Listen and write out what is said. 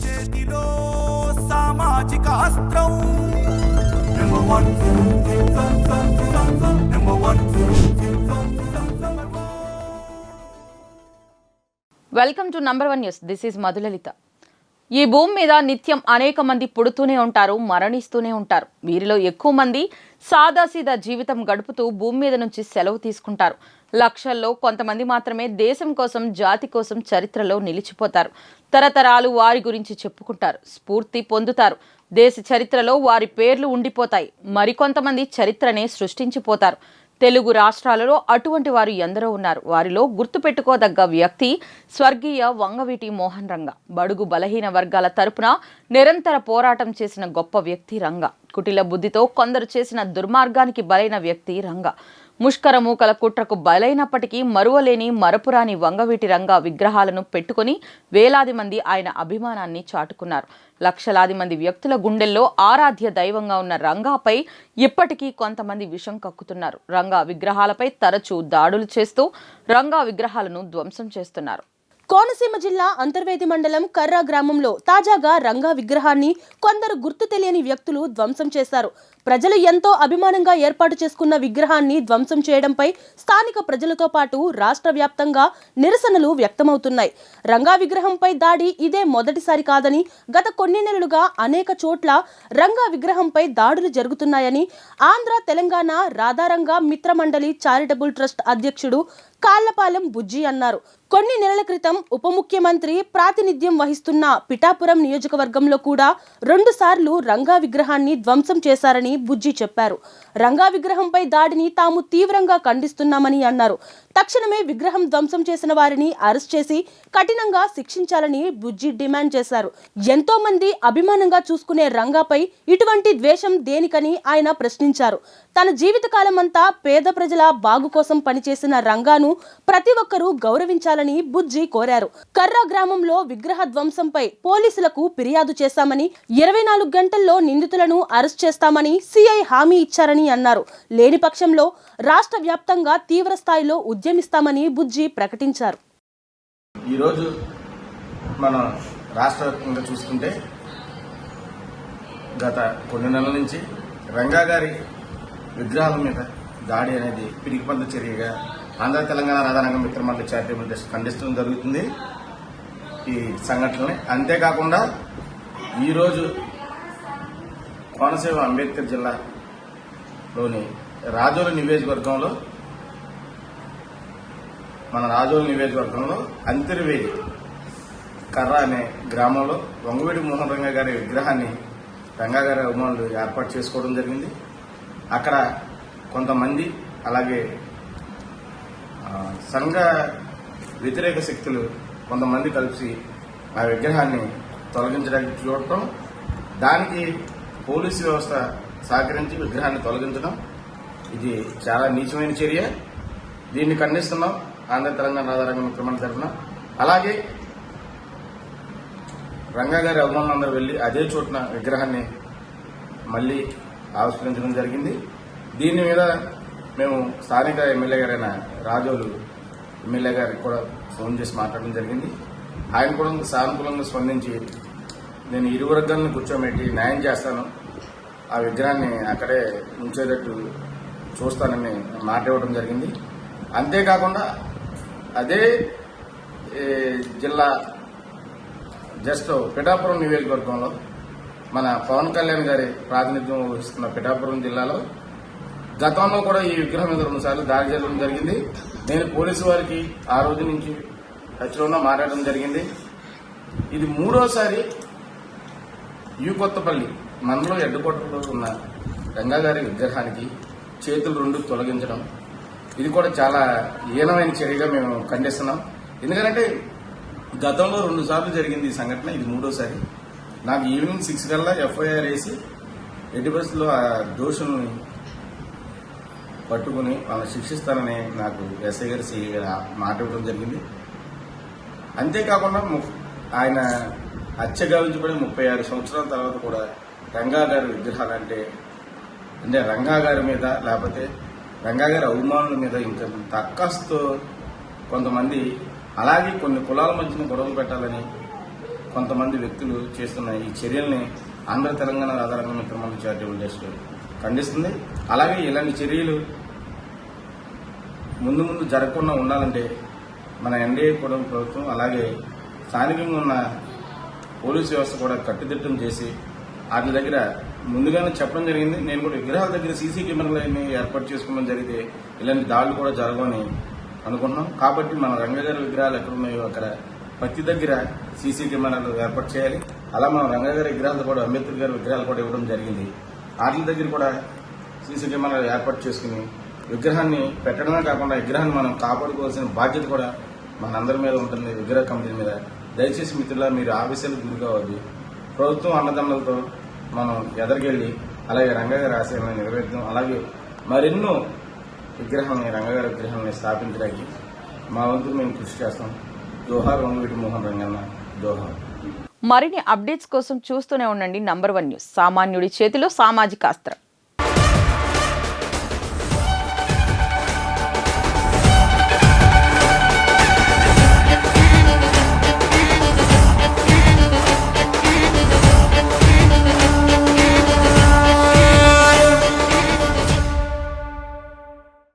చేతిలో సామాజిక అస్త్రం welcome to number one news this is Madhulalitha ఈ భూమి మీద నిత్యం అనేక మంది పుడుతూనే ఉంటారు మరణిస్తూనే ఉంటారు. వీరిలో ఎక్కువ మంది సాదాసీదా జీవితం గడుపుతూ భూమి మీద నుంచి సెలవు తీసుకుంటారు. లక్షల్లో కొంతమంది మాత్రమే దేశం కోసం జాతి కోసం చరిత్రలో నిలిచిపోతారు. తరతరాలు వారి గురించి చెప్పుకుంటారు స్ఫూర్తి పొందుతారు. దేశ చరిత్రలో వారి పేర్లు ఉండిపోతాయి. మరికొంతమంది చరిత్రనే సృష్టించిపోతారు. తెలుగు రాష్ట్రాలలో అటువంటి వారు ఎందరో ఉన్నారు. వారిలో గుర్తుపెట్టుకోదగ్గ వ్యక్తి స్వర్గీయ వంగవీటి మోహన్ రంగ. బడుగు బలహీన వర్గాల తరపున నిరంతర పోరాటం చేసిన గొప్ప వ్యక్తి రంగ. కుటిల బుద్ధితో కొందరు చేసిన దుర్మార్గానికి బలైన వ్యక్తి రంగ. ముష్కర మూకల కుట్రకు బలైనప్పటికీ మరువలేని మరపురాని వంగవీటి రంగ విగ్రహాలను పెట్టుకొని వేలాది మంది ఆయన అభిమానాన్ని చాటుకున్నారు. లక్షలాది మంది వ్యక్తుల గుండెల్లో ఆరాధ్య దైవంగా ఉన్న రంగాపై ఇప్పటికీ కొంతమంది విషం కక్కుతున్నారు. రంగా విగ్రహాలపై తరచూ దాడులు చేస్తూ రంగా విగ్రహాలను ధ్వంసం చేస్తున్నారు. కోనసీమ జిల్లా అంతర్వేది మండలం కర్రా గ్రామంలో తాజాగా రంగా విగ్రహాన్ని కొందరు గుర్తు తెలియని వ్యక్తులు ధ్వంసం చేశారు. ప్రజలు ఎంతో అభిమానంగా ఏర్పాటు చేసుకున్న విగ్రహాన్ని ధ్వంసం చేయడంపై స్థానిక ప్రజలతో పాటు రాష్ట్ర వ్యాప్తంగా నిరసనలు వ్యక్తమవుతున్నాయి. రంగా విగ్రహంపై దాడి ఇదే మొదటిసారి కాదని గత కొన్ని నెలలుగా అనేక చోట్ల రంగా విగ్రహంపై దాడులు జరుగుతున్నాయని ఆంధ్ర తెలంగాణ రాధారంగా మిత్రమండలి చారిటబుల్ ట్రస్ట్ అధ్యక్షుడు కాళ్ళపాలెం బుజ్జి అన్నారు. కొన్ని నెలల క్రితం ఉప ముఖ్యమంత్రి ప్రాతినిధ్యం వహిస్తున్న పిఠాపురం నియోజకవర్గంలో కూడా రెండు సార్లు రంగా విగ్రహాన్ని ధ్వంసం చేశారని బుజ్జి చెప్పారు. రంగా విగ్రహంపై దాడిని తాము తీవ్రంగా ఖండిస్తున్నామని అన్నారు. తక్షణమే విగ్రహం ధ్వంసం చేసిన వారిని అరెస్ట్ చేసి కఠినంగా శిక్షించాలని బుజ్జి డిమాండ్ చేశారు. ఎంతో మంది అభిమానంగా చూసుకునే రంగాపై ఇటువంటి ద్వేషం దేనికని ఆయన ప్రశ్నించారు. తన జీవితకాలం అంతా పేద ప్రజల బాగు కోసం పనిచేసిన రంగాను ప్రతి ఒక్కరూ గౌరవించాలని బుజ్జి కోరారు. కర్రా గ్రామంలో విగ్రహ ధ్వంసంపై పోలీసులకు ఫిర్యాదు చేశామని ఇరవై నాలుగు గంటల్లో నిందితులను అరెస్ట్ చేస్తామని సిఐ హామీ ఇచ్చారని అన్నారు. లేని పక్షంలో రాష్ట్ర వ్యాప్తంగా తీవ్ర స్థాయిలో ఉద్యమిస్తామని బుజ్జి ప్రకటించారు. ఈరోజు మన రాష్ట్ర వ్యాప్తంగా చూసుకుంటే గత కొన్ని నెలల నుంచి రంగా గారి విగ్రహాల మీద దాడి అనేది పిరికిపంత చర్యగా ఆంధ్ర తెలంగాణ రాధారంగం మిత్రమండలి చారిటబుల్ ట్రస్ట్ ఖండిస్తడం జరుగుతుంది. ఈ సంఘటనని అంతేకాకుండా ఈరోజు కోనసీమ అంబేద్కర్ జిల్లాలోని రాజోలు నియోజకవర్గంలో మన రాజోలు నియోజకవర్గంలో అంతర్వేది కర్ర అనే గ్రామంలో వంగవీడి మోహన్ రంగ గారి విగ్రహాన్ని రంగాగారి అభిమానులు ఏర్పాటు చేసుకోవడం జరిగింది. అక్కడ కొంతమంది అలాగే సంఘ వ్యతిరేక శక్తులు కొంతమంది కలిసి ఆ విగ్రహాన్ని తొలగించడానికి చూడటం దానికి పోలీసు వ్యవస్థ సహకరించి విగ్రహాన్ని తొలగించడం ఇది చాలా నీచమైన చర్య. దీన్ని ఖండిస్తున్నాం ఆంధ్ర తెలంగాణ రాధారంగ ముఖ్యమంత్రి తరఫున. అలాగే రంగా గారి అభిమానులందరూ వెళ్ళి అదే చోటున విగ్రహాన్ని మళ్ళీ ఆవిష్కరించడం జరిగింది. దీని మీద మేము స్థానిక ఎమ్మెల్యే గారైన రాజోలు ఎమ్మెల్యే గారికి కూడా ఫోన్ చేసి మాట్లాడడం జరిగింది. ఆయన కూడా సానుకూలంగా స్పందించి నేను ఇరు వర్గాలను కూర్చోబెట్టి న్యాయం చేస్తాను. ఆ విగ్రహాన్ని అక్కడే ఉంచేటట్టు చూస్తానని మాట ఇవ్వడం జరిగింది. అంతేకాకుండా అదే జిల్లా జస్ట్ పిఠాపురం నియోజకవర్గంలో మన పవన్ కళ్యాణ్ గారి ప్రాతినిధ్యం వహిస్తున్న పిఠాపురం జిల్లాలో గతంలో కూడా ఈ విగ్రహం మీద రెండు సార్లు దాడి జరగడం జరిగింది. నేను పోలీసు వారికి ఆ రోజు నుంచి టచ్లో మాట్లాడడం జరిగింది. ఇది మూడోసారి యూ కొత్తపల్లి మనలో ఎడ్డకొట్టలో ఉన్న రంగాగారి విగ్రహానికి చేతులు రెండు తొలగించడం. ఇది కూడా చాలా హీనమైన చర్యగా మేము ఖండిస్తున్నాం. ఎందుకంటే గతంలో రెండు సార్లు జరిగింది ఈ సంఘటన ఇది మూడోసారి. నాకు ఈవినింగ్ సిక్స్ కల్లా ఎఫ్ఐఆర్ వేసి ఎట్టి బస్సులో ఆ దోషుల్ని పట్టుకుని వాళ్ళని శిక్షిస్తానని నాకు ఎస్ఐ గారి సిఐ గారు మాట ఇవ్వడం జరిగింది. అంతేకాకుండా ఆయన హత్య గావించబడి ముప్పై ఆరు సంవత్సరాల తర్వాత కూడా రంగా గారి విగ్రహాలంటే అంటే రంగా గారి మీద లేకపోతే రంగా గారి అవమానుల మీద ఇంకా తక్కస్తో కొంతమంది అలాగే కొన్ని కులాల మధ్యన గొడవలు పెట్టాలని కొంతమంది వ్యక్తులు చేస్తున్న ఈ చర్యల్ని ఆంధ్ర తెలంగాణ రాధారంగం మిత్రమంది చారిటబుల్ ట్రస్ట్ ఖండిస్తుంది. అలాగే ఇలాంటి చర్యలు ముందు ముందు జరగకుండా ఉండాలంటే మన ఎన్డీఏ కూడా ప్రభుత్వం అలాగే స్థానికంగా ఉన్న పోలీసు వ్యవస్థ కూడా కట్టుదిట్టం చేసి వాటి దగ్గర ముందుగానే చెప్పడం జరిగింది. నేను కూడా విగ్రహాల దగ్గర సీసీ కెమెరాలని ఏర్పాటు చేసుకోవడం జరిగితే ఇలాంటి దాడులు కూడా జరగవని అనుకుంటున్నాం. కాబట్టి మన రంగగారి విగ్రహాలు ఎక్కడ ఉన్నాయో అక్కడ ప్రతి దగ్గర సీసీ కెమెరాలు ఏర్పాటు చేయాలి. అలా మనం రంగగారి విగ్రహాలు కూడా అంబేద్కర్ గారి విగ్రహాలు కూడా ఇవ్వడం జరిగింది. ఆర్ల దగ్గర కూడా సీసీ కెమెరాలు ఏర్పాటు చేసుకుని విగ్రహాన్ని పెట్టడమే కాకుండా విగ్రహాన్ని మనం కాపాడుకోవాల్సిన బాధ్యత కూడా మనందరి మీద ఉంటుంది. విగ్రహ కమిటీ మీద. దయచేసి మిత్రుల మీరు ఆఫీసులకు గురి కావద్దు. ప్రభుత్వం అన్నదండలతో మనం ఎదరికెళ్ళి అలాగే రంగగారి ఆశయాలను నెరవేర్దాం అలాగే మరెన్నో విగ్రహాన్ని రంగగారి విగ్రహాన్ని స్థాపించడానికి మా వంతు మేము కృషి చేస్తాం. జోహార్ వంగవీటి మోహన్ రంగన్న జోహార్. మరిన్ని అప్డేట్స్ కోసం చూస్తూనే ఉండండి నంబర్ వన్ న్యూస్. సామాన్యుడి చేతిలో సామాజిక అస్త్రం.